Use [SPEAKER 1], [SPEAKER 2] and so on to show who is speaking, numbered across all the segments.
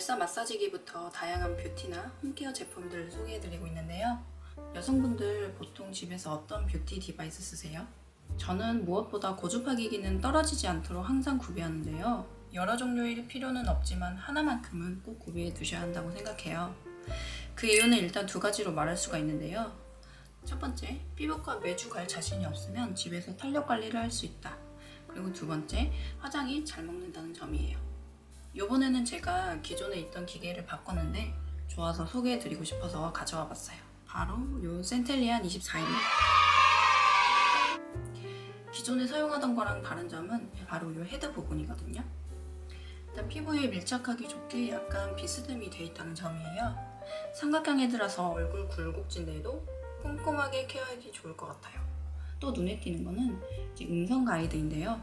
[SPEAKER 1] 발사 마사지기부터 다양한 뷰티나 홈케어 제품들을 소개해드리고 있는데요. 여성분들 보통 집에서 어떤 뷰티 디바이스 쓰세요? 저는 무엇보다 고주파기기는 떨어지지 않도록 항상 구비하는데요. 여러 종류일 필요는 없지만 하나만큼은 꼭 구비해 두셔야 한다고 생각해요. 그 이유는 일단 두 가지로 말할 수가 있는데요. 첫 번째, 피부과 매주 갈 자신이 없으면 집에서 탄력 관리를 할 수 있다. 그리고 두 번째, 화장이 잘 먹는다는 점이에요. 요번에는 제가 기존에 있던 기계를 바꿨는데 좋아서 소개해드리고 싶어서 가져와 봤어요. 바로 요 센텔리안 24입니다. 기존에 사용하던 거랑 다른 점은 바로 요 헤드 부분이거든요. 일단 피부에 밀착하기 좋게 약간 비스듬히 돼 있다는 점이에요. 삼각형 헤드라서 얼굴 굴곡진데도 꼼꼼하게 케어하기 좋을 것 같아요. 또 눈에 띄는 거는 음성 가이드인데요.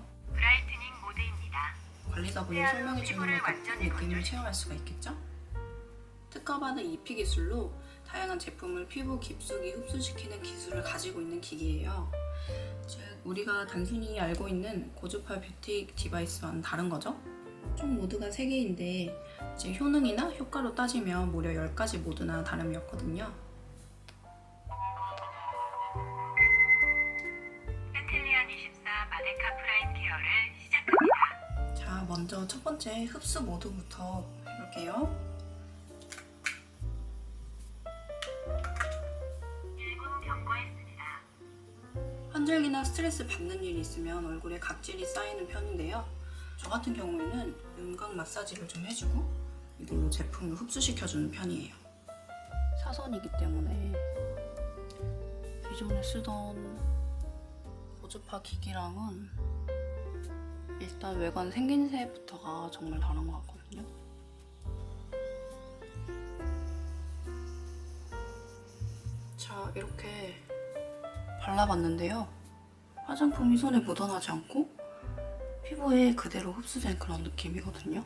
[SPEAKER 1] 관리사분이 설명해 주는 것 같은 느낌을 체험할 수가 있겠죠? 특허받은 EP 기술로 다양한 제품을 피부 깊숙이 흡수시키는 기술을 가지고 있는 기기예요. 즉, 우리가 단순히 알고 있는 고주파 뷰티 디바이스와는 다른 거죠? 총 모드가 3개인데 이제 효능이나 효과로 따지면 무려 10가지 모드나 다름이 없거든요. 먼저 첫 번째 흡수 모드부터 해볼게요.
[SPEAKER 2] 1분 경고했습니다.
[SPEAKER 1] 환절기나 스트레스 받는 일이 있으면 얼굴에 각질이 쌓이는 편인데요. 저 같은 경우에는 윤곽 마사지를 좀 해주고 이걸로 제품을 흡수시켜주는 편이에요. 사선이기 때문에 기존에 쓰던 고주파 기기랑은 일단 외관 생긴새부터가 정말 다른 것 같거든요. 자, 이렇게 발라봤는데요. 화장품이 손에 묻어나지 않고 피부에 그대로 흡수된 그런 느낌이거든요.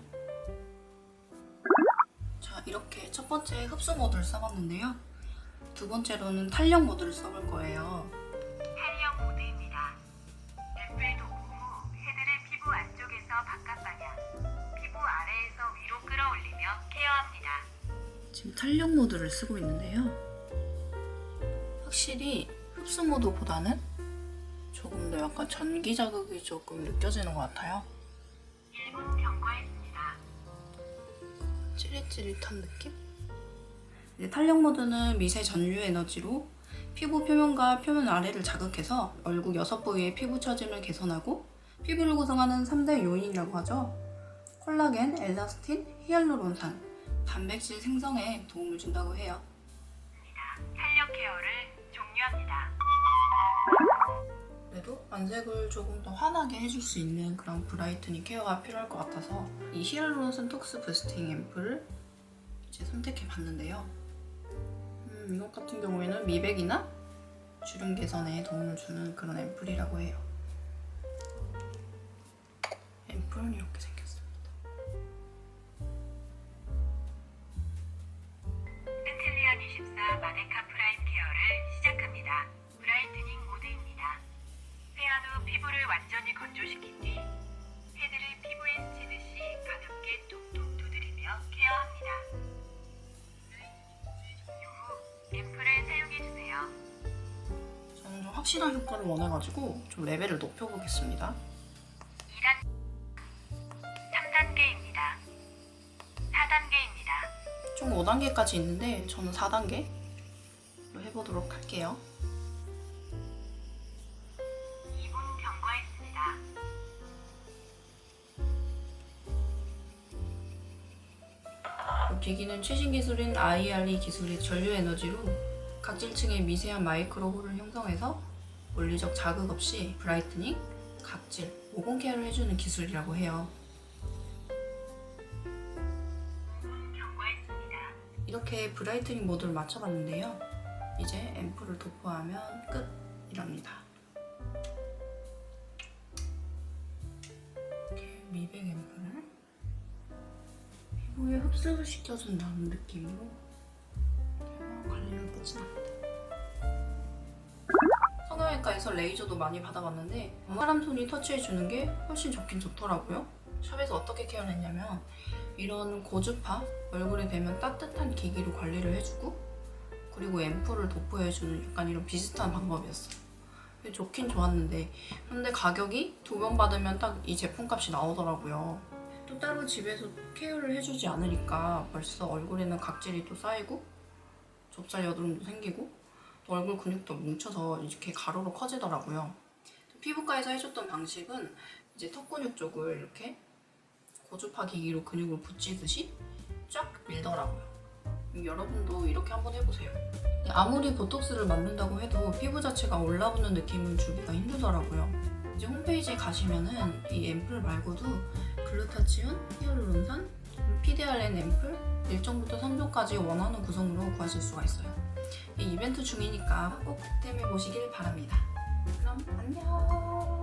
[SPEAKER 1] 자, 이렇게 첫 번째 흡수 모드를 써봤는데요. 두 번째로는 탄력 모드를 써볼 거예요. 지금 탄력 모드를 쓰고 있는데요. 확실히 흡수 모드보다는 조금 더 약간 전기 자극이 조금 느껴지는 것 같아요.
[SPEAKER 2] 1분 경고했습니다.
[SPEAKER 1] 찌릿찌릿한 느낌? 이제 탄력 모드는 미세 전류 에너지로 피부 표면과 표면 아래를 자극해서 얼굴 여섯 부위의 피부 처짐을 개선하고 피부를 구성하는 3대 요인이라고 하죠. 콜라겐, 엘라스틴, 히알루론산, 단백질 생성에 도움을 준다고 해요.
[SPEAKER 2] 탄력 케어를 종료합니다.
[SPEAKER 1] 그래도 안색을 조금 더 환하게 해줄 수 있는 그런 브라이트닝 케어가 필요할 것 같아서 이 히알루론산 톡스 부스팅 앰플을 이제 선택해 봤는데요. 음, 이것 같은 경우에는 미백이나 주름 개선에 도움을 주는 그런 앰플이라고 해요. 앰플은 이렇게 생겼습니 확실한 효과를 원해가지고 좀 레벨을 높여보겠습니다.
[SPEAKER 2] 2단 3단계입니다. 4단계입니다.
[SPEAKER 1] 총 5단계까지 있는데 저는 4단계로 해보도록 할게요.
[SPEAKER 2] 2분 경고했습니다.
[SPEAKER 1] 이 기기는 최신 기술인 IRE 기술의 전류 에너지로 각질층의 미세한 마이크로 홀을 형성해서 물리적 자극 없이 브라이트닝, 각질, 모공 케어를 해주는 기술이라고 해요.
[SPEAKER 2] 5분 경고했습니다.
[SPEAKER 1] 이렇게 브라이트닝 모드를 맞춰봤는데요. 이제 앰플을 도포하면 끝이랍니다. 이렇게 미백 앰플을 피부에 흡수를 시켜준다는 느낌으로 관리를 끝이납니다. 성형외과에서 레이저도 많이 받아봤는데 사람 손이 터치해주는 게 훨씬 좋긴 좋더라고요. 샵에서 어떻게 케어를 했냐면 이런 고주파 얼굴에 대면 따뜻한 기기로 관리를 해주고 그리고 앰플을 도포해주는 약간 이런 비슷한 방법이었어요. 좋긴 좋았는데 근데 가격이 두 번 받으면 딱 이 제품값이 나오더라고요. 또 따로 집에서 케어를 해주지 않으니까 벌써 얼굴에는 각질이 또 쌓이고 좁쌀 여드름도 생기고 또 얼굴 근육도 뭉쳐서 이렇게 가로로 커지더라고요. 피부과에서 해줬던 방식은 이제 턱 근육 쪽을 이렇게 고주파 기기로 근육을 붙이듯이 쫙 밀더라고요. 여러분도 이렇게 한번 해보세요. 아무리 보톡스를 맞는다고 해도 피부 자체가 올라붙는 느낌을 주기가 힘들더라고요. 이제 홈페이지에 가시면은 이 앰플 말고도 글루타치온, 히알루론산, PDRN 앰플 1종부터 3종까지 원하는 구성으로 구하실 수가 있어요. 이 이벤트 중이니까 꼭 득템해 보시길 바랍니다. 그럼 안녕.